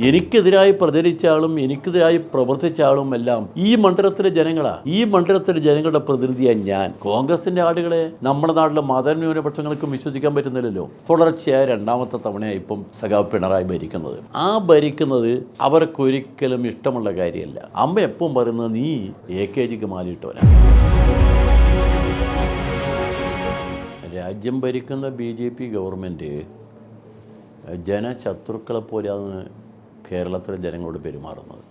എനിക്കെതിരായി പ്രചരിച്ച ആളും എനിക്കെതിരായി പ്രവർത്തിച്ച ആളും എല്ലാം ഈ മണ്ഡലത്തിലെ ജനങ്ങളാ. ഈ മണ്ഡലത്തിലെ ജനങ്ങളുടെ പ്രതിനിധിയാണ് ഞാൻ. കോൺഗ്രസിന്റെ ആളുകളെ നമ്മുടെ നാട്ടിലെ മതന്യൂനപക്ഷങ്ങൾക്കും വിശ്വസിക്കാൻ പറ്റുന്നില്ലല്ലോ. തുടർച്ചയായ രണ്ടാമത്തെ തവണയായി ഇപ്പം സഖാവ് പിണറായി ഭരിക്കുന്നത്. ആ ഭരിക്കുന്നത് അവർക്കൊരിക്കലും ഇഷ്ടമുള്ള കാര്യമല്ല. അമ്മ എപ്പം പറയുന്നത് നീ എ കെ ജിക്ക് മാലിയിട്ടവനാ. രാജ്യം ഭരിക്കുന്ന ബി ജെ പി ഗവൺമെന്റ് ജനശത്രുക്കളെ പോലെയാണ് കേരളത്തിലെ ജനങ്ങളോട് പെരുമാറുന്നത്.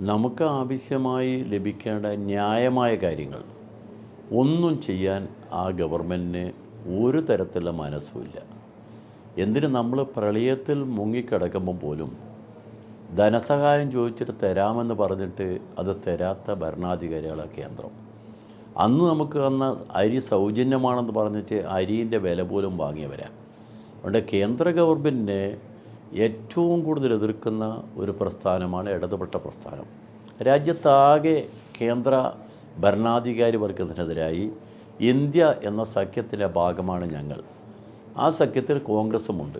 നമുക്ക് ആവശ്യമായി ലഭിക്കേണ്ട ന്യായമായ കാര്യങ്ങൾ ഒന്നും ചെയ്യാൻ ആ ഗവൺമെന്റിന് ഒരു തരത്തിലുള്ള മനസ്സുമില്ല എന്തിന് നമ്മൾ പ്രളയത്തിൽ മുങ്ങിക്കിടക്കുമ്പോൾ പോലും ധനസഹായം ചോദിച്ചിട്ട് തരാമെന്ന് പറഞ്ഞിട്ട് അത് തരാത്ത ഭരണാധികാരികളെ കേന്ദ്രം. അന്ന് നമുക്ക് വന്ന അരി സൗജന്യമാണെന്ന് പറഞ്ഞിട്ട് അരിന്റെ വില പോലും വാങ്ങിയവരാ. അതുകൊണ്ട് കേന്ദ്ര ഗവൺമെന്റിനെ ഏറ്റവും കൂടുതൽ എതിർക്കുന്ന ഒരു പ്രസ്ഥാനമാണ് ഇടതുപെട്ട പ്രസ്ഥാനം. രാജ്യത്താകെ കേന്ദ്ര ഭരണാധികാരി വർഗത്തിനെതിരായി ഇന്ത്യ എന്ന സഖ്യത്തിന്റെ ഭാഗമാണ് ഞങ്ങൾ. ആ സഖ്യത്തിൽ കോൺഗ്രസുമുണ്ട്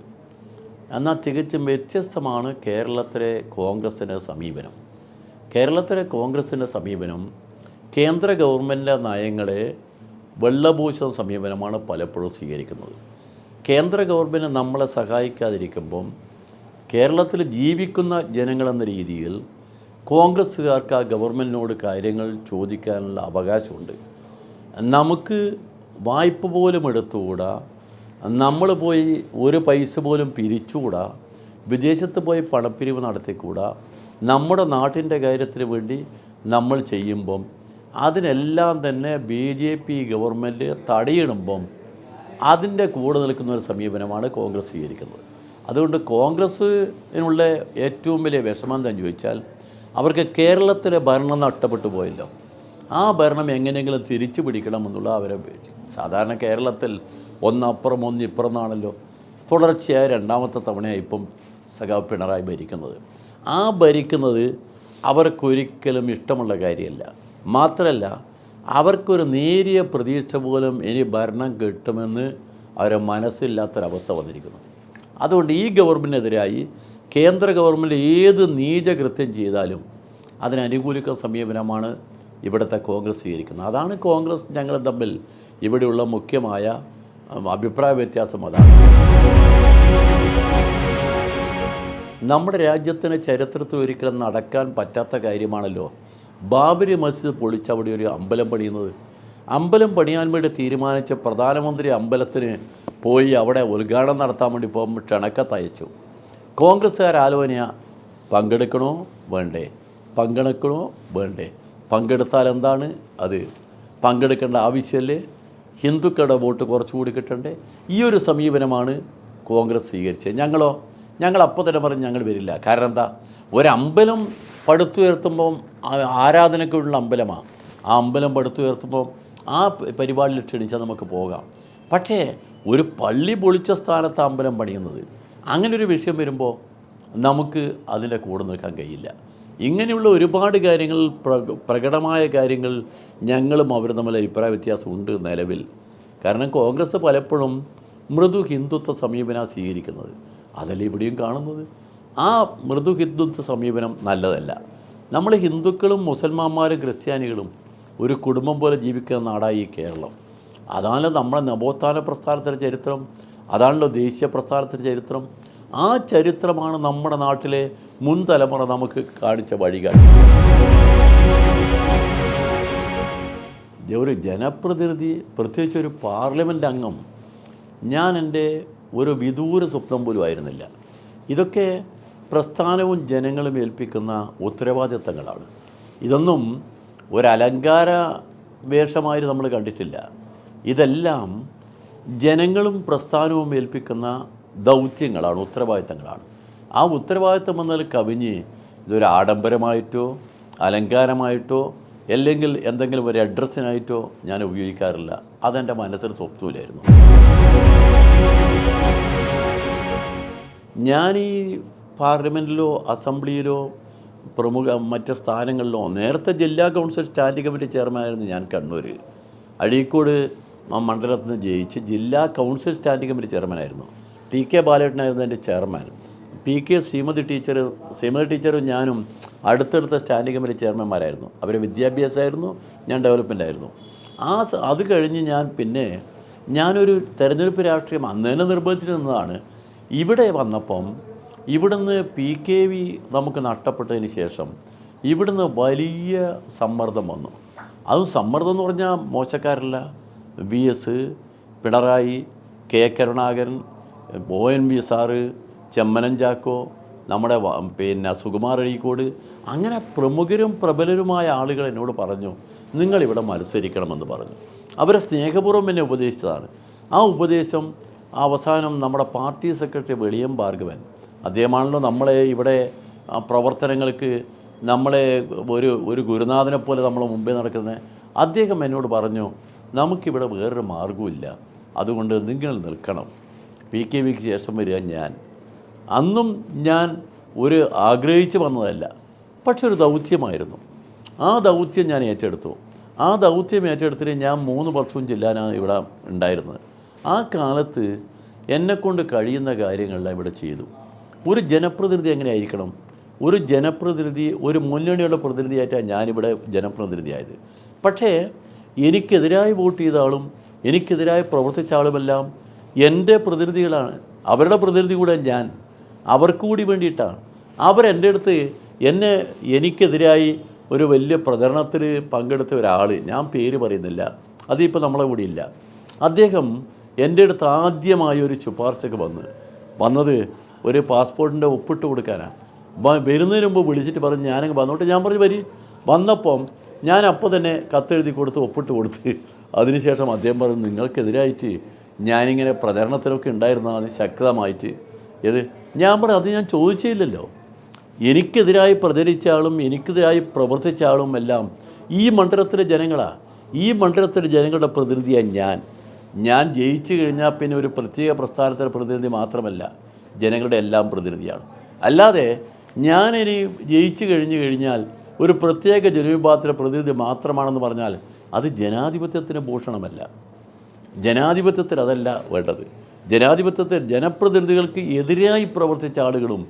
എന്നാൽ തികച്ചും വ്യത്യസ്തമാണ് കേരളത്തിലെ കോൺഗ്രസിന്റെ സമീപനം. കേരളത്തിലെ കോൺഗ്രസിന്റെ സമീപനം കേന്ദ്ര ഗവൺമെന്റിന്റെ നയങ്ങളെ വെള്ളഭൂഷണ സമീപനമാണ് പലപ്പോഴും സ്വീകരിക്കുന്നത്. കേന്ദ്ര ഗവൺമെന്റ് നമ്മളെ സഹായിക്കാതിരിക്കുമ്പം കേരളത്തിൽ ജീവിക്കുന്ന ജനങ്ങളെന്ന രീതിയിൽ കോൺഗ്രസ്സുകാർക്ക് ആ ഗവൺമെന്റിനോട് കാര്യങ്ങൾ ചോദിക്കാനുള്ള അവകാശമുണ്ട്. നമുക്ക് വായ്പ പോലും എടുത്തുകൂടാ. നമ്മൾ പോയി ഒരു പൈസ പോലും പിരിച്ചുകൂടാ. വിദേശത്ത് പോയി പണപ്പിരിവ് നടത്തിക്കൂടാ. നമ്മുടെ നാട്ടിന്റെ കാര്യത്തിന് വേണ്ടി നമ്മൾ ചെയ്യുമ്പം അതിനെല്ലാം തന്നെ ബി ജെ പി ഗവൺമെന്റ് തടയിടുമ്പം അതിന്റെ കൂടെ നിൽക്കുന്ന ഒരു സമീപനമാണ് കോൺഗ്രസ് സ്വീകരിക്കുന്നത്. അതുകൊണ്ട് കോൺഗ്രസ്സിനുള്ള ഏറ്റവും വലിയ വിഷമം എന്താണെന്ന് ചോദിച്ചാൽ അവർക്ക് കേരളത്തിലെ ഭരണം നഷ്ടപ്പെട്ടു പോയല്ലോ. ആ ഭരണം എങ്ങനെയെങ്കിലും തിരിച്ചു പിടിക്കണമെന്നുള്ള അവരെ സാധാരണ കേരളത്തിൽ ഒന്നപ്പുറം ഒന്ന് ഇപ്പുറം എന്നാണല്ലോ തുടർച്ചയായ രണ്ടാമത്തെ തവണയായി ഇപ്പം സഖാവ് പിണറായി ഭരിക്കുന്നത്. ആ ഭരിക്കുന്നത് അവർക്കൊരിക്കലും ഇഷ്ടമുള്ള കാര്യമല്ല. മാത്രമല്ല അവർക്കൊരു നേരിയ പ്രതീക്ഷ പോലും ഇനി ഭരണം കിട്ടുമെന്ന് അവരെ മനസ്സില്ലാത്തൊരവസ്ഥ വന്നിരിക്കുന്നു. അതുകൊണ്ട് ഈ ഗവൺമെന്റിനെതിരായി കേന്ദ്ര ഗവൺമെന്റ് ഏത് നീചകൃത്യം ചെയ്താലും അതിനനുകൂലിക്കുന്ന സമീപനമാണ് ഇവിടുത്തെ കോൺഗ്രസ് സ്വീകരിക്കുന്നത്. അതാണ് കോൺഗ്രസ് ഞങ്ങൾ തമ്മിൽ ഇവിടെയുള്ള മുഖ്യമായ അഭിപ്രായ വ്യത്യാസം അതാണ്. നമ്മുടെ രാജ്യത്തിന് ചരിത്രത്തിൽ ഒരിക്കലും നടക്കാൻ പറ്റാത്ത കാര്യമാണല്ലോ. ബാബരി മസ്ജിദ് പൊളിച്ച് അവിടെ ഒരു അമ്പലം പണിയുന്നത്. അമ്പലം പണിയാൻ വേണ്ടി തീരുമാനിച്ച പ്രധാനമന്ത്രി അമ്പലത്തിന് പോയി അവിടെ ഉദ്ഘാടനം നടത്താൻ വേണ്ടി പോകുമ്പോൾ ക്ഷണക്കത്തയച്ചു കോൺഗ്രസ്സുകാർ ആലോചന പങ്കെടുക്കണോ വേണ്ടേ? പങ്കെടുക്കണോ വേണ്ടേ? പങ്കെടുത്താൽ എന്താണ് അത്? പങ്കെടുക്കേണ്ട ആവശ്യമല്ലേ? ഹിന്ദുക്കളുടെ വോട്ട് കുറച്ചുകൂടി കിട്ടണ്ടേ? ഈ ഒരു സമീപനമാണ് കോൺഗ്രസ് സ്വീകരിച്ചത്. ഞങ്ങളോ? ഞങ്ങൾ തന്നെ പറഞ്ഞ് ഞങ്ങൾ വരില്ല. കാരണം എന്താ? ഒരമ്പലം പടുത്തുയർത്തുമ്പം ആ- ആരാധനയ്ക്കുള്ള അമ്പലമാണ് ആ അമ്പലം പടുത്തുയർത്തുമ്പോൾ ആ പരിപാടിയിൽ ക്ഷണിച്ചാൽ നമുക്ക് പോകാം. പക്ഷേ ഒരു പള്ളി പൊളിച്ച സ്ഥാനത്ത് അമ്പലം പണിയുന്നത്. അങ്ങനെ ഒരു വിഷയം വരുമ്പോൾ നമുക്ക് അതിന്റെ കൂടെ നിൽക്കാൻ കഴിയില്ല. ഇങ്ങനെയുള്ള ഒരുപാട് കാര്യങ്ങൾ പ്ര- പ്രകടമായ കാര്യങ്ങൾ ഞങ്ങളും അവർ തമ്മിൽ അഭിപ്രായ വ്യത്യാസം ഉണ്ട് നിലവിൽ. കാരണം കോൺഗ്രസ് പലപ്പോഴും മൃദു ഹിന്ദുത്വ സമീപന സ്വീകരിക്കുന്നത്. അതല്ലേ ഇവിടെയും കാണുന്നത്? ആ മൃദു ഹിന്ദുത്വ സമീപനം നല്ലതല്ല. നമ്മൾ ഹിന്ദുക്കളും മുസൽമാന്മാരും ക്രിസ്ത്യാനികളും ഒരു കുടുംബം പോലെ ജീവിക്കുന്ന നാടായി കേരളം. അതാണല്ലോ നമ്മുടെ നവോത്ഥാന പ്രസ്ഥാനത്തിന്റെ ചരിത്രം അതാണല്ലോ ദേശീയ പ്രസ്ഥാനത്തിന്റെ ചരിത്രം. ആ ചരിത്രമാണ് നമ്മുടെ നാട്ടിലെ മുൻ തലമുറ നമുക്ക് കാണിച്ച വഴികാട്ടി. ഒരു ജനപ്രതിനിധി പ്രത്യേകിച്ച് ഒരു പാർലമെന്റ് അംഗം ഞാൻ എന്റെ ഒരു വിദൂര സ്വപ്നം പോലും ആയിരുന്നില്ല. ഇതൊക്കെ പ്രസ്ഥാനവും ജനങ്ങളും ഏൽപ്പിക്കുന്ന ഉത്തരവാദിത്തങ്ങളാണ്. ഇതൊന്നും ഒരലങ്കാര വേഷമായി നമ്മൾ കണ്ടിട്ടില്ല. ഇതെല്ലാം ജനങ്ങളും പ്രസ്ഥാനവും ഏൽപ്പിക്കുന്ന ദൗത്യങ്ങളാണ് ഉത്തരവാദിത്തങ്ങളാണ്. ആ ഉത്തരവാദിത്തം എന്നാൽ കവിഞ്ഞ് ഇതൊരു ആഡംബരമായിട്ടോ അലങ്കാരമായിട്ടോ അല്ലെങ്കിൽ എന്തെങ്കിലും ഒരു അഡ്രസ്സിനായിട്ടോ ഞാൻ ഉപയോഗിക്കാറില്ല. അതെന്റെ മനസ്സിൽ സ്വപ്നമില്ലായിരുന്നു. ഞാൻ ഈ പാർലമെന്റിലോ അസംബ്ലിയിലോ പ്രമുഖ മറ്റ് സ്ഥാനങ്ങളിലോ നേരത്തെ ജില്ലാ കൗൺസിൽ സ്റ്റാൻഡിംഗ് കമ്മിറ്റി ചെയർമാനായിരുന്നു ഞാൻ കണ്ണൂർ അഴീക്കോട് മണ്ഡലത്തിൽ നിന്ന് ജയിച്ച് ജില്ലാ കൗൺസിൽ സ്റ്റാൻഡിംഗ് കമ്മിറ്റി ചെയർമാനായിരുന്നു ടി കെ ബാലേട്ടനായിരുന്നു എന്റെ chairman P K Sreemathi teacher Sreemathi ടീച്ചറും ഞാനും അടുത്തടുത്ത സ്റ്റാൻഡിംഗ് കമ്മിറ്റി ചെയർമാൻമാരായിരുന്നു അവർ വിദ്യാഭ്യാസമായിരുന്നു ഞാൻ ഡെവലപ്മെന്റ് ആയിരുന്നു. ആ അത് കഴിഞ്ഞ് ഞാൻ പിന്നെ ഞാനൊരു തെരഞ്ഞെടുപ്പ് രാഷ്ട്രീയം അന്ന് തന്നെ നിർബന്ധിച്ചിരുന്നതാണ്. ഇവിടെ വന്നപ്പം ഇവിടുന്ന് പി കെ വി നമുക്ക് നഷ്ടപ്പെട്ടതിന് ശേഷം ഇവിടുന്ന് വലിയ സമ്മർദ്ദം വന്നു. അതും സമ്മർദ്ദം എന്ന് പറഞ്ഞാൽ മോശക്കാരല്ല. V S Pinarayi K. Karunakaran O. N. V. Sir Chemmanam Chacko നമ്മുടെ പിന്നെ സുകുമാർ അഴീക്കോട് അങ്ങനെ പ്രമുഖരും പ്രബലരുമായ ആളുകൾ എന്നോട് പറഞ്ഞു നിങ്ങളിവിടെ മത്സരിക്കണമെന്ന് പറഞ്ഞു. അവരെ സ്നേഹപൂർവം എന്നെ ഉപദേശിച്ചതാണ്. ആ ഉപദേശം അവസാനം നമ്മുടെ പാർട്ടി സെക്രട്ടറി വെളിയം ഭാർഗവൻ അദ്ദേഹമാണല്ലോ നമ്മളെ ഇവിടെ പ്രവർത്തനങ്ങൾക്ക് നമ്മളെ ഒരു ഒരു ഗുരുനാഥനെ പോലെ നമ്മളെ മുമ്പേ നടക്കുന്നത്. അദ്ദേഹം എന്നോട് പറഞ്ഞു നമുക്കിവിടെ വേറൊരു മാർഗമില്ല അതുകൊണ്ട് നിങ്ങൾ നിൽക്കണം. പി കെ വിക്ക് ശേഷം വരിക ഞാൻ. അന്നും ഞാൻ ഒരു ആഗ്രഹിച്ച് വന്നതല്ല പക്ഷെ ഒരു ദൗത്യമായിരുന്നു. ആ ദൗത്യം ഞാൻ ഏറ്റെടുത്തു. ആ ദൗത്യം ഏറ്റെടുത്തിട്ട് ഞാൻ മൂന്ന് വർഷവും ചെല്ലാനാണ് ഇവിടെ ഉണ്ടായിരുന്നത്. ആ കാലത്ത് എന്നെക്കൊണ്ട് കഴിയുന്ന കാര്യങ്ങളെല്ലാം ഇവിടെ ചെയ്തു. ഒരു ജനപ്രതിനിധി എങ്ങനെ ആയിരിക്കണം ഒരു ജനപ്രതിനിധി ഒരു മുന്നണിയുടെ പ്രതിനിധിയായിട്ടാണ് ഞാനിവിടെ ജനപ്രതിനിധിയായത്. പക്ഷേ എനിക്കെതിരായി വോട്ട് ചെയ്ത ആളും എനിക്കെതിരായി പ്രവർത്തിച്ച ആളുമെല്ലാം എന്റെ പ്രതിനിധികളാണ്. അവരുടെ പ്രതിനിധി കൂടെ ഞാൻ അവർക്ക് കൂടി വേണ്ടിയിട്ടാണ്. അവരെന്റെ അടുത്ത് എന്നെ എനിക്കെതിരായി ഒരു വലിയ പ്രചരണത്തിൽ പങ്കെടുത്ത ഒരാൾ ഞാൻ പേര് പറയുന്നില്ല അതിപ്പോൾ നമ്മളെ കൂടി ഇല്ല. അദ്ദേഹം എന്റെ അടുത്ത് ആദ്യമായി ഒരു ശുപാർശക്ക് വന്ന് വന്നത് ഒരു പാസ്പോർട്ടിന്റെ ഒപ്പിട്ട് കൊടുക്കാനാണ്. വരുന്നതിന് മുമ്പ് വിളിച്ചിട്ട് പറഞ്ഞ് ഞാനങ്ങ് വന്നോട്ട് ഞാൻ പറഞ്ഞു വരി വന്നപ്പം ഞാൻ അപ്പോൾ തന്നെ കത്തെഴുതി കൊടുത്ത് ഒപ്പിട്ട് കൊടുത്ത് അതിനുശേഷം അദ്ദേഹം പറഞ്ഞു നിങ്ങൾക്കെതിരായിട്ട് ഞാനിങ്ങനെ പ്രചരണത്തിലൊക്കെ ഉണ്ടായിരുന്നതാണ് ശക്തമായിട്ട്. ഏത്? ഞാൻ പറഞ്ഞു അത് ഞാൻ ചോദിച്ചില്ലല്ലോ. എനിക്കെതിരായി പ്രചരിച്ച ആളും എനിക്കെതിരായി പ്രവർത്തിച്ച ആളും എല്ലാം ഈ മണ്ഡലത്തിലെ ജനങ്ങളാണ് ഈ മണ്ഡലത്തിലെ ജനങ്ങളുടെ പ്രതിനിധിയാണ് ഞാൻ. ഞാൻ ജയിച്ചു കഴിഞ്ഞാൽ പിന്നെ ഒരു പ്രത്യേക പ്രസ്ഥാനത്തിലെ പ്രതിനിധി മാത്രമല്ല ജനങ്ങളുടെ എല്ലാം പ്രതിനിധിയാണ്. അല്ലാതെ ഞാനിനി ജയിച്ചു കഴിഞ്ഞു കഴിഞ്ഞാൽ ഒരു പ്രത്യേക ജനവിഭാഗത്തിലെ പ്രതിനിധി മാത്രമാണെന്ന് പറഞ്ഞാൽ അത് ജനാധിപത്യത്തിന് ഭൂഷണമല്ല. ജനാധിപത്യത്തിൽ അതല്ല വേണ്ടത്. ജനാധിപത്യത്തിൽ ജനപ്രതിനിധികൾക്ക് എതിരായി പ്രവർത്തിച്ച ആളുകളും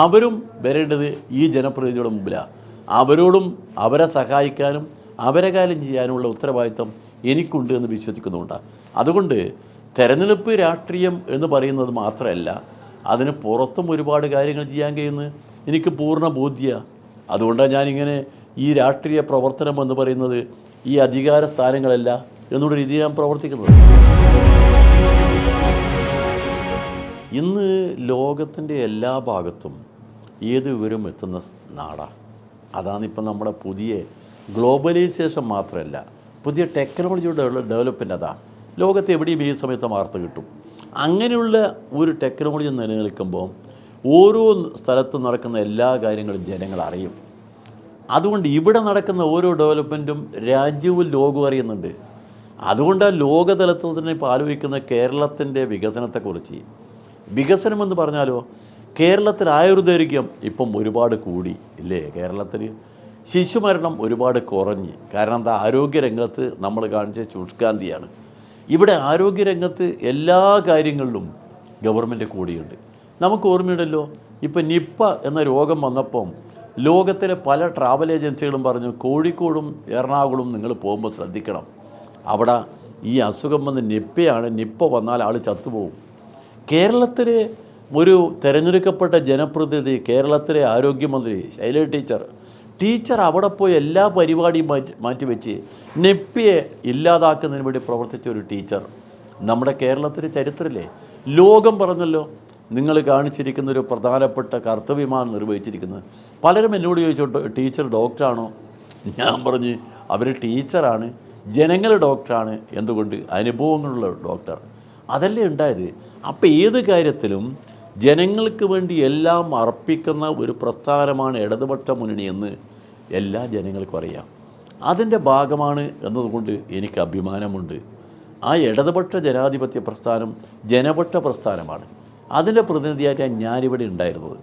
അവരും വരേണ്ടത് ഈ ജനപ്രതിനിധിയുടെ മുമ്പിലാണ് അവരോടും അവരെ സഹായിക്കാനും അവരെ കാര്യം ചെയ്യാനുമുള്ള ഉത്തരവാദിത്തം എനിക്കുണ്ട് എന്ന് വിശ്വസിക്കുന്നുണ്ട് അതുകൊണ്ട് തെരഞ്ഞെടുപ്പ് രാഷ്ട്രീയം എന്ന് പറയുന്നത് മാത്രമല്ല അതിന് പുറത്തും ഒരുപാട് കാര്യങ്ങൾ ചെയ്യാൻ കഴിയുന്നത് എനിക്ക് പൂർണ ബോധ്യമാണ് അതുകൊണ്ടാണ് ഞാനിങ്ങനെ ഈ രാഷ്ട്രീയ പ്രവർത്തനം എന്ന് പറയുന്നത് ഈ അധികാര സ്ഥാനങ്ങളല്ല എന്നുള്ള രീതിയിൽ ഞാൻ പ്രവർത്തിക്കുന്നത്. ഇന്ന് ലോകത്തിന്റെ എല്ലാ ഭാഗത്തും ഏത് വിവരം എത്തുന്ന നാടാണ് അതാണിപ്പം നമ്മുടെ പുതിയ ഗ്ലോബലൈസേഷൻ മാത്രമല്ല പുതിയ ടെക്നോളജിയുടെ ഡെവലപ്മെന്റ് അതാണ് ലോകത്ത് എവിടെയും ഈ സമയത്ത് വാർത്ത കിട്ടും. അങ്ങനെയുള്ള ഒരു ടെക്നോളജി നിലനിൽക്കുമ്പോൾ ഓരോ സ്ഥലത്തും നടക്കുന്ന എല്ലാ കാര്യങ്ങളും ജനങ്ങൾ അറിയും. അതുകൊണ്ട് ഇവിടെ നടക്കുന്ന ഓരോ ഡെവലപ്മെന്റും രാജ്യവും ലോകവും അറിയുന്നുണ്ട്. അതുകൊണ്ട് ആ ലോകതലത്തിൽ തന്നെ ഇപ്പോൾ ആലോചിക്കുന്ന കേരളത്തിന്റെ വികസനത്തെക്കുറിച്ച്. വികസനം എന്ന് പറഞ്ഞാലോ കേരളത്തിൽ ആയുർദൈർഘ്യം ഇപ്പം ഒരുപാട് കൂടി ഇല്ലേ? കേരളത്തിൽ ശിശുമരണം ഒരുപാട് കുറഞ്ഞ്. കാരണം എന്താ? ആരോഗ്യരംഗത്ത് നമ്മൾ കാണിച്ച ചുഷ്കാന്തിയാണ്. ഇവിടെ ആരോഗ്യരംഗത്ത് എല്ലാ കാര്യങ്ങളിലും ഗവൺമെന്റ് കൂടിയുണ്ട്. നമുക്ക് ഓർമ്മയുണ്ടല്ലോ ഇപ്പം നിപ്പ എന്ന രോഗം വന്നപ്പം ലോകത്തിലെ പല ട്രാവൽ ഏജൻസികളും പറഞ്ഞു കോഴിക്കോടും എറണാകുളം നിങ്ങൾ പോകുമ്പോൾ ശ്രദ്ധിക്കണം. അവിടെ ഈ അസുഖം വന്ന് നിപ്പയാണ് നിപ്പ വന്നാൽ ആൾ ചത്തുപോകും കേരളത്തിലെ ഒരു തിരഞ്ഞെടുക്കപ്പെട്ട ജനപ്രതിനിധി കേരളത്തിലെ ആരോഗ്യമന്ത്രി ശൈല ടീച്ചർ ടീച്ചർ അവിടെ പോയി എല്ലാ പരിപാടിയും മാറ്റി മാറ്റിവെച്ച് നെപ്പിയെ ഇല്ലാതാക്കുന്നതിന് വേണ്ടി പ്രവർത്തിച്ച ഒരു ടീച്ചർ. നമ്മുടെ കേരളത്തിലെ ചരിത്രമില്ലേ ലോകം പറഞ്ഞല്ലോ നിങ്ങൾ കാണിച്ചിരിക്കുന്ന ഒരു പ്രധാനപ്പെട്ട കർത്തവ്യമാണ് നിർവഹിച്ചിരിക്കുന്നത്. പലരും എന്നോട് ചോദിച്ചു ടീച്ചർ ഡോക്ടറാണോ? ഞാൻ പറഞ്ഞ് അവർ ടീച്ചറാണ് ജനങ്ങൾ ഡോക്ടറാണ് എന്തുകൊണ്ട്? അനുഭവങ്ങളുള്ള ഡോക്ടർ. അതല്ലേ ഉണ്ടായത്? അപ്പോൾ ഏത് കാര്യത്തിലും ജനങ്ങൾക്ക് വേണ്ടി എല്ലാം അർപ്പിക്കുന്ന ഒരു പ്രസ്ഥാനമാണ് ഇടതുപക്ഷ മുന്നണി എന്ന് എല്ലാ ജനങ്ങൾക്കും അറിയാം. അതിന്റെ ഭാഗമാണ് എന്നതുകൊണ്ട് എനിക്ക് അഭിമാനമുണ്ട്. ആ ഇടതുപക്ഷ ജനാധിപത്യ പ്രസ്ഥാനം ജനപക്ഷ പ്രസ്ഥാനമാണ്. അതിന്റെ പ്രതിനിധിയായിട്ടാണ് ഞാനിവിടെ ഉണ്ടായിരുന്നത്.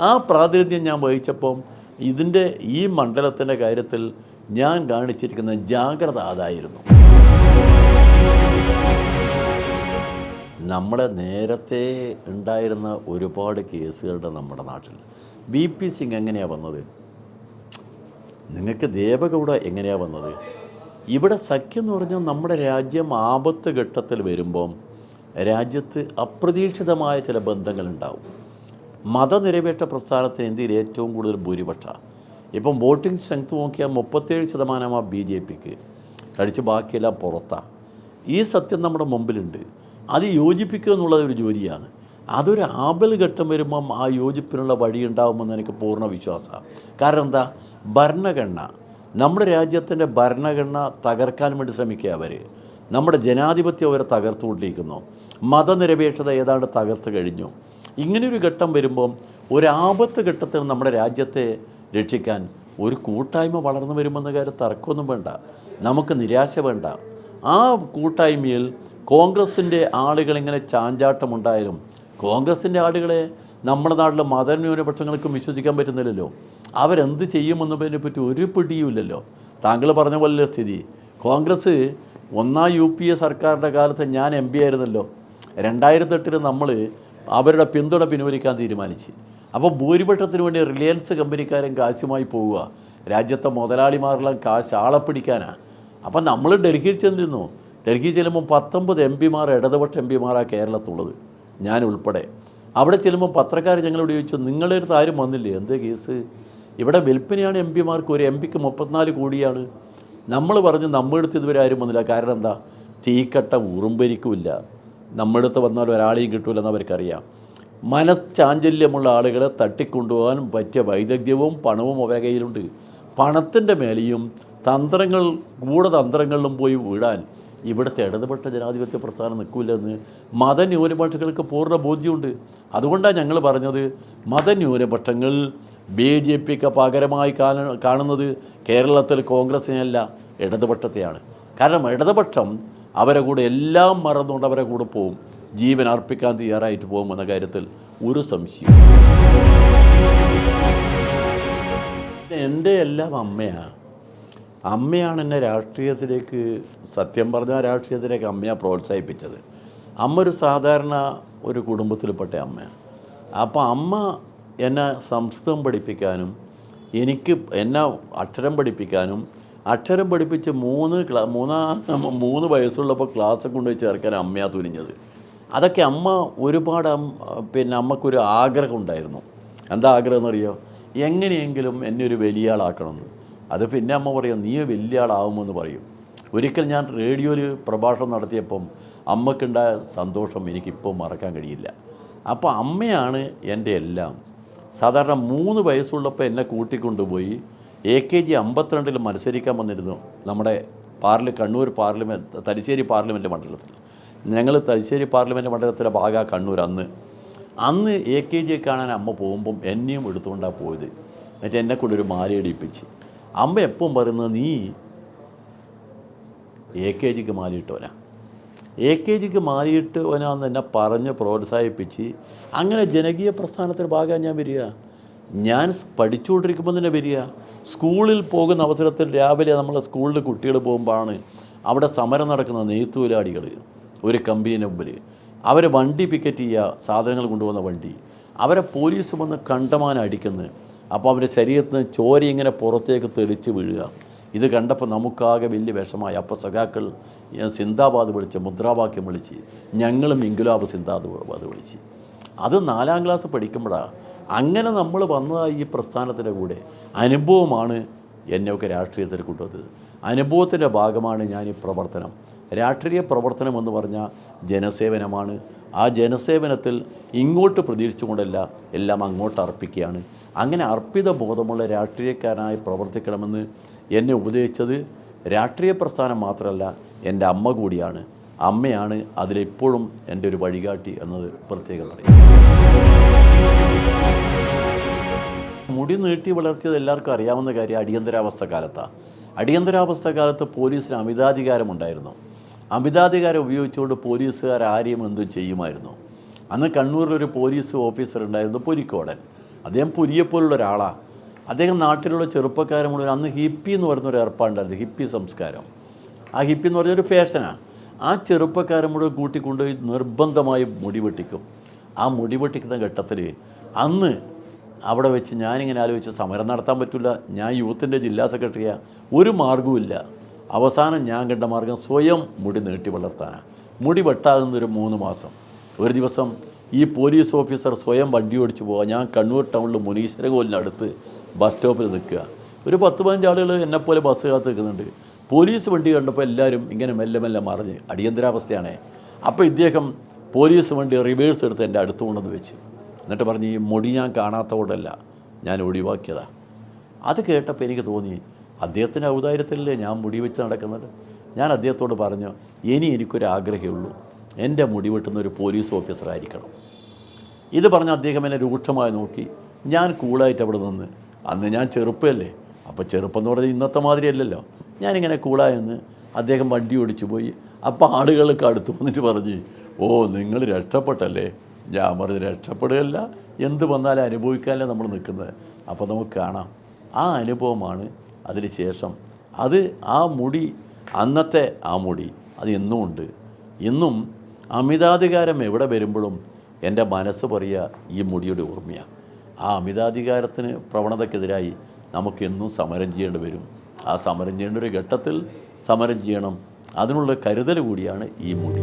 ആ പ്രാതിനിധ്യം ഞാൻ വഹിച്ചപ്പം ഇതിന്റെ ഈ മണ്ഡലത്തിന്റെ കാര്യത്തിൽ ഞാൻ കാണിച്ചിരിക്കുന്ന ജാഗ്രത അതായിരുന്നു. നമ്മുടെ നേരത്തെ ഉണ്ടായിരുന്ന ഒരുപാട് കേസുകളുടെ നമ്മുടെ നാട്ടിൽ. ബി പി സിംഗ് എങ്ങനെയാണ് വന്നത്? നിങ്ങൾക്ക് ദേവഗൗഡ എങ്ങനെയാണ് വന്നത്? ഇവിടെ സഖ്യം എന്ന് പറഞ്ഞാൽ നമ്മുടെ രാജ്യം ആപത്ത് ഘട്ടത്തിൽ വരുമ്പം രാജ്യത്ത് അപ്രതീക്ഷിതമായ ചില ബന്ധങ്ങളുണ്ടാവും. മതനിരപേക്ഷ പ്രസ്ഥാനത്തിന് ഇന്ത്യയിൽ ഏറ്റവും കൂടുതൽ ഭൂരിപക്ഷ. ഇപ്പം വോട്ടിംഗ് സ്ട്രെങ്ത് നോക്കിയാൽ മുപ്പത്തേഴ് ശതമാനമാണ് ബി ജെ പിക്ക്. കഴിച്ച് ബാക്കിയെല്ലാം പുറത്താണ് ഈ സത്യം നമ്മുടെ മുമ്പിലുണ്ട്. അത് യോജിപ്പിക്കുക എന്നുള്ളത് ഒരു ജോലിയാണ്. അതൊരു ആപൽ ഘട്ടം വരുമ്പം ആ യോജിപ്പിനുള്ള വഴി ഉണ്ടാകുമെന്ന് എനിക്ക് പൂർണ വിശ്വാസമാണ്. കാരണം എന്താ? ഭരണഘടന. നമ്മുടെ രാജ്യത്തിന്റെ ഭരണഘടന തകർക്കാൻ വേണ്ടി ശ്രമിക്കുക അവർ നമ്മുടെ ജനാധിപത്യം അവരെ തകർത്തുകൊണ്ടിരിക്കുന്നു. മതനിരപേക്ഷത ഏതാണ്ട് തകർത്ത് കഴിഞ്ഞു. ഇങ്ങനെയൊരു ഘട്ടം വരുമ്പം ഒരാപത്ത് ഘട്ടത്തിൽ നമ്മുടെ രാജ്യത്തെ രക്ഷിക്കാൻ ഒരു കൂട്ടായ്മ വളർന്നു വരുമെന്ന കാര്യം തർക്കമൊന്നും വേണ്ട. നമുക്ക് നിരാശ വേണ്ട. ആ കൂട്ടായ്മയിൽ കോൺഗ്രസിന്റെ ആളുകളിങ്ങനെ ചാഞ്ചാട്ടമുണ്ടായാലും കോൺഗ്രസിന്റെ ആളുകളെ നമ്മുടെ നാട്ടിലെ മതന്യൂനപക്ഷങ്ങൾക്കും വിശ്വസിക്കാൻ പറ്റുന്നില്ലല്ലോ. അവരെന്ത് ചെയ്യുമെന്നതിനെ പറ്റി ഒരു പിടിയുമില്ലല്ലോ. താങ്കൾ പറഞ്ഞ പോലെ സ്ഥിതി. കോൺഗ്രസ് ഒന്നാം യു പി എ സർക്കാരിന്റെ കാലത്ത് ഞാൻ എം പി ആയിരുന്നല്ലോ. രണ്ടായിരത്തെട്ടിൽ നമ്മൾ അവരുടെ പിന്തുണ പിൻവലിക്കാൻ തീരുമാനിച്ച്. അപ്പോൾ ഭൂരിപക്ഷത്തിന് വേണ്ടി റിലയൻസ് കമ്പനിക്കാരൻ കാശുമായി പോവുക. രാജ്യത്തെ മുതലാളിമാരെല്ലാം കാശ് ആളെ പിടിക്കാനാണ് അപ്പം നമ്മൾ ഡൽഹിയിൽ ചെന്നിരുന്നു. ഡൽഹിയിൽ ചെല്ലുമ്പോൾ പത്തൊമ്പത് എം പിമാർ ഇടതുപക്ഷ എം പിമാരാണ് കേരളത്തുള്ളത് ഞാൻ ഉൾപ്പെടെ. അവിടെ ചെല്ലുമ്പോൾ പത്രക്കാർ ഞങ്ങളോട് ചോദിച്ചു നിങ്ങളുടെ അടുത്ത് ആരും വന്നില്ലേ? എന്ത് കേസ്? ഇവിടെ വിൽപ്പനയാണ് എം പിമാർക്ക്. ഒരു എം പിക്ക് മുപ്പത്തിനാല് കോടിയാണ്. നമ്മൾ പറഞ്ഞ് നമ്മളെടുത്ത് ഇതുവരെ ആരും വന്നില്ല. കാരണം എന്താ? തീക്കട്ട ഉറുമ്പരിക്കുമില്ല. നമ്മളെടുത്ത് വന്നാൽ ഒരാളെയും കിട്ടൂലെന്ന് അവർക്കറിയാം. മനഃചാഞ്ചല്യമുള്ള ആളുകളെ തട്ടിക്കൊണ്ടുപോകാൻ പറ്റിയ വൈദഗ്ധ്യവും പണവും അവരുടെ കയ്യിലുണ്ട്. പണത്തിന്റെ മേലെയും തന്ത്രങ്ങൾ ഗൂഢതന്ത്രങ്ങളിലും പോയി വീഴാൻ ഇവിടുത്തെ ഇടതുപക്ഷ ജനാധിപത്യ പ്രസ്ഥാനം നിൽക്കില്ലെന്ന് മതന്യൂനപക്ഷങ്ങൾക്ക് പൂർണ ബോധ്യമുണ്ട്. അതുകൊണ്ടാണ് ഞങ്ങൾ പറഞ്ഞത് മതന്യൂനപക്ഷങ്ങൾ ബി ജെ പിക്ക് പകരമായി കാണ- കാണുന്നത് കേരളത്തിൽ കോൺഗ്രസിനല്ല ഇടതുപക്ഷത്തെയാണ്. കാരണം ഇടതുപക്ഷം അവരെ കൂടെ എല്ലാം മറന്നുകൊണ്ട് അവരെ കൂടെ പോവും. ജീവൻ അർപ്പിക്കാൻ തയ്യാറായിട്ട് പോകും എന്ന കാര്യത്തിൽ ഒരു സംശയം എന്റെ എല്ലാം അമ്മയാണ് അമ്മയാണ് എന്നെ രാഷ്ട്രീയത്തിലേക്ക് സത്യം പറഞ്ഞാൽ രാഷ്ട്രീയത്തിലേക്ക് അമ്മയാണ് പ്രോത്സാഹിപ്പിച്ചത്. അമ്മ ഒരു സാധാരണ ഒരു കുടുംബത്തിൽപ്പെട്ട അമ്മയാണ്. അപ്പോൾ അമ്മ എന്നെ സംസ്കൃതം പഠിപ്പിക്കാനും എനിക്ക് എന്നെ അക്ഷരം പഠിപ്പിക്കാനും അക്ഷരം പഠിപ്പിച്ച് മൂന്ന് ക്ലാ മൂന്നാം മൂന്ന് വയസ്സുള്ളപ്പോൾ ക്ലാസ് കൊണ്ടുപോയി ചേർക്കാൻ അമ്മയാ തുനിഞ്ഞത്. അതൊക്കെ അമ്മ ഒരുപാട് പിന്നെ അമ്മക്കൊരു ആഗ്രഹം ഉണ്ടായിരുന്നു. എന്താ ആഗ്രഹം എന്നറിയോ? എങ്ങനെയെങ്കിലും എന്നെ ഒരു വലിയ ആളാക്കണമെന്ന്. അത് പിന്നെ അമ്മ പറയും നീ വലിയ ആളാവുമെന്ന് പറയും. ഒരിക്കൽ ഞാൻ റേഡിയോയിൽ പ്രഭാഷണം നടത്തിയപ്പം അമ്മക്കുണ്ടായ സന്തോഷം എനിക്കിപ്പോൾ മറക്കാൻ കഴിയില്ല. അപ്പോൾ അമ്മയാണ് എന്റെ എല്ലാം. സാധാരണ മൂന്ന് വയസ്സുള്ളപ്പോൾ എന്നെ കൂട്ടിക്കൊണ്ടുപോയി. എ കെ ജി അമ്പത്തിരണ്ടിൽ മത്സരിക്കാൻ വന്നിരുന്നു. നമ്മുടെ പാർലി കണ്ണൂർ പാർലമെന്റ് തലശ്ശേരി പാർലമെന്റ് മണ്ഡലത്തിൽ. ഞങ്ങൾ തലശ്ശേരി പാർലമെന്റ് മണ്ഡലത്തിലെ ഭാഗ കണ്ണൂർ അന്ന്. അന്ന് എ കെ ജിയെ കാണാൻ അമ്മ പോകുമ്പം എന്നെയും എടുത്തുകൊണ്ടാണ് പോയത്. എന്നിട്ട് എന്നെ കൊണ്ടൊരു മാലയടിപ്പിച്ച് അമ്മ എപ്പം പറയുന്നത് നീ എ കെ ജിക്ക് മാലയിട്ടവനാ എ കെ ജിക്ക് മാറിയിട്ട് ഓനാന്ന് എന്നെ പറഞ്ഞ് പ്രോത്സാഹിപ്പിച്ച് അങ്ങനെ ജനകീയ പ്രസ്ഥാനത്തിന് ഭാഗം ഞാൻ വരിക. ഞാൻ പഠിച്ചുകൊണ്ടിരിക്കുമ്പോൾ തന്നെ വരിക. സ്കൂളിൽ പോകുന്ന അവസരത്തിൽ രാവിലെ നമ്മളെ സ്കൂളിൽ കുട്ടികൾ പോകുമ്പോഴാണ് അവിടെ സമരം നടക്കുന്ന നെയ്ത്തുതൊഴിലാളികൾ ഒരു കമ്പനീന്റെ മുമ്പിൽ അവർ വണ്ടി പിക്കറ്റ് ചെയ്യുക സാധനങ്ങൾ കൊണ്ടുപോകുന്ന വണ്ടി. അവരെ പോലീസ് വന്ന് കണ്ടമാനം അടിക്കുന്നത് അപ്പോൾ അവരുടെ ശരീരത്തിൽ നിന്ന് ചോര ഇങ്ങനെ പുറത്തേക്ക് തെളിച്ച് വീഴുക. ഇത് കണ്ടപ്പോൾ നമുക്കാകെ വലിയ വിഷമായി അപ്പോൾ സഖാക്കൾ ഏ, സിന്ദാബാദ് വിളിച്ച് മുദ്രാവാക്യം വിളിച്ച് ഞങ്ങളും ഇംഗുലാബ് സിന്ദാബാദ് വിളിച്ച് അത് നാലാം ക്ലാസ് പഠിക്കുമ്പോഴാണ് അങ്ങനെ നമ്മൾ വന്നതായി ഈ പ്രസ്ഥാനത്തിന്റെ കൂടെ. അനുഭവമാണ് എന്നെയൊക്കെ രാഷ്ട്രീയത്തിൽ കൊണ്ടുവന്നത്. അനുഭവത്തിന്റെ ഭാഗമാണ് ഞാൻ ഈ പ്രവർത്തനം. രാഷ്ട്രീയ പ്രവർത്തനം എന്ന് പറഞ്ഞാൽ ജനസേവനമാണ്. ആ ജനസേവനത്തിൽ ഇങ്ങോട്ട് പ്രതീക്ഷിച്ചുകൊണ്ടല്ല എല്ലാം അങ്ങോട്ട് അർപ്പിക്കുകയാണ്. അങ്ങനെ അർപ്പിത ബോധമുള്ള രാഷ്ട്രീയക്കാരനായി പ്രവർത്തിക്കണമെന്ന് എന്നെ ഉപദേശിച്ചത് രാഷ്ട്രീയ പ്രസ്ഥാനം മാത്രമല്ല എന്റെ അമ്മ കൂടിയാണ്. അമ്മയാണ് അതിലെപ്പോഴും എന്റെ ഒരു വഴികാട്ടി എന്നത് പ്രത്യേകം പറയും മുടി നീട്ടി വളർത്തിയത് എല്ലാവർക്കും അറിയാവുന്ന കാര്യം അടിയന്തരാവസ്ഥ കാലത്താണ് അടിയന്തരാവസ്ഥ കാലത്ത് പോലീസിന് അമിതാധികാരമുണ്ടായിരുന്നു. അമിതാധികാരം ഉപയോഗിച്ചുകൊണ്ട് പോലീസുകാർ ആരെയും എന്തും ചെയ്യുമായിരുന്നു. അന്ന് കണ്ണൂരിലൊരു പോലീസ് ഓഫീസർ ഉണ്ടായിരുന്നു പുലിക്കോടൻ. അദ്ദേഹം പുലിയെപ്പോലുള്ള ഒരാളാണ് അദ്ദേഹം നാട്ടിലുള്ള ചെറുപ്പക്കാരും മുഴുവൻ അന്ന് ഹിപ്പി എന്ന് പറയുന്ന ഒരു ഏർപ്പാടുണ്ടായിരുന്നു ഹിപ്പി സംസ്കാരം. ആ ഹിപ്പി എന്ന് പറഞ്ഞൊരു ഫാഷനാണ് ആ. ചെറുപ്പക്കാരൻ മുഴുവൻ കൂട്ടിക്കൊണ്ടുപോയി നിർബന്ധമായി മുടി വെട്ടിക്കും. ആ മുടി വെട്ടിക്കുന്ന ഘട്ടത്തിൽ അന്ന് അവിടെ വെച്ച് ഞാനിങ്ങനെ ആലോചിച്ച് സമരം നടത്താൻ പറ്റില്ല ഞാൻ യൂത്തിന്റെ ജില്ലാ സെക്രട്ടറിയാണ് ഒരു മാർഗവുമില്ല അവസാനം ഞാൻ കണ്ട മാർഗം സ്വയം മുടി നീട്ടി വളർത്താനാണ് മുടി വെട്ടാകുന്നൊരു മൂന്ന് മാസം. ഒരു ദിവസം ഈ പോലീസ് ഓഫീസർ സ്വയം വണ്ടി ഓടിച്ച് പോവുക ഞാൻ കണ്ണൂർ ടൗണിൽ മുനീശ്വരകോലിനടുത്ത് ബസ് സ്റ്റോപ്പിൽ നിൽക്കുക. ഒരു പത്ത് പതിനഞ്ച് ആളുകൾ എന്നെപ്പോലെ ബസ് കാത്ത് നിൽക്കുന്നുണ്ട്. പോലീസ് വണ്ടി കണ്ടപ്പോൾ എല്ലാവരും ഇങ്ങനെ മെല്ലെ മെല്ലെ മറിഞ്ഞ് അടിയന്തരാവസ്ഥയാണ്. അപ്പോൾ ഇദ്ദേഹം പോലീസ് വണ്ടി റിവേഴ്സ് എടുത്ത് എന്റെ അടുത്ത് കൊണ്ടെന്ന് വെച്ച്. എന്നിട്ട് പറഞ്ഞ് ഈ മുടി ഞാൻ കാണാത്തതുകൊണ്ടല്ല ഞാൻ ഒഴിവാക്കിയതാ. അത് കേട്ടപ്പോൾ എനിക്ക് തോന്നി അദ്ദേഹത്തിന്റെ ഔദാര്യത്തിലല്ലേ ഞാൻ മുടി വെച്ച് നടക്കുന്നത്? ഞാൻ അദ്ദേഹത്തോട് പറഞ്ഞു ഇനി എനിക്കൊരാഗ്രഹമുള്ളൂ എന്റെ മുടി വെട്ടുന്ന ഒരു പോലീസ് ഓഫീസറായിരിക്കണം ഇത് പറഞ്ഞ് അദ്ദേഹം എന്നെ രൂക്ഷമായി നോക്കി. ഞാൻ കൂളായിട്ട് അവിടെ നിന്ന് അന്ന് ഞാൻ ചെറുപ്പമല്ലേ? അപ്പോൾ ചെറുപ്പം എന്ന് പറഞ്ഞാൽ ഇന്നത്തെ മാതിരി അല്ലല്ലോ ഞാനിങ്ങനെ കൂടായെന്ന് നിന്ന് അദ്ദേഹം വണ്ടി ഓടിച്ചു പോയി. അപ്പോൾ ആളുകൾക്ക് അടുത്ത് വന്നിട്ട് പറഞ്ഞ് ഓ നിങ്ങൾ രക്ഷപ്പെട്ടല്ലേ? ഞാൻ പറഞ്ഞ് രക്ഷപ്പെടുകയല്ല. എന്ത് വന്നാലും അനുഭവിക്കാനല്ലേ നമ്മൾ നിൽക്കുന്നത്. അപ്പോൾ നമുക്ക് കാണാം. ആ അനുഭവമാണ് അതിന് ശേഷം. അത് ആ മുടി അന്നത്തെ ആ മുടി അത് ഇന്നും ഉണ്ട്. ഇന്നും അമിതാധികാരം എവിടെ വരുമ്പോഴും എന്റെ മനസ്സ് പറയുക ഈ മുടിയുടെ ഓർമ്മയാണ് ആ അമിതാധികാരത്തിന് പ്രവണതയ്ക്കെതിരായി നമുക്കെന്നും സമരം ചെയ്യേണ്ടി വരും. ആ സമരം ചെയ്യേണ്ട ഒരു ഘട്ടത്തിൽ സമരം ചെയ്യണം. അതിനുള്ള കരുതൽ കൂടിയാണ് ഈ മുടി.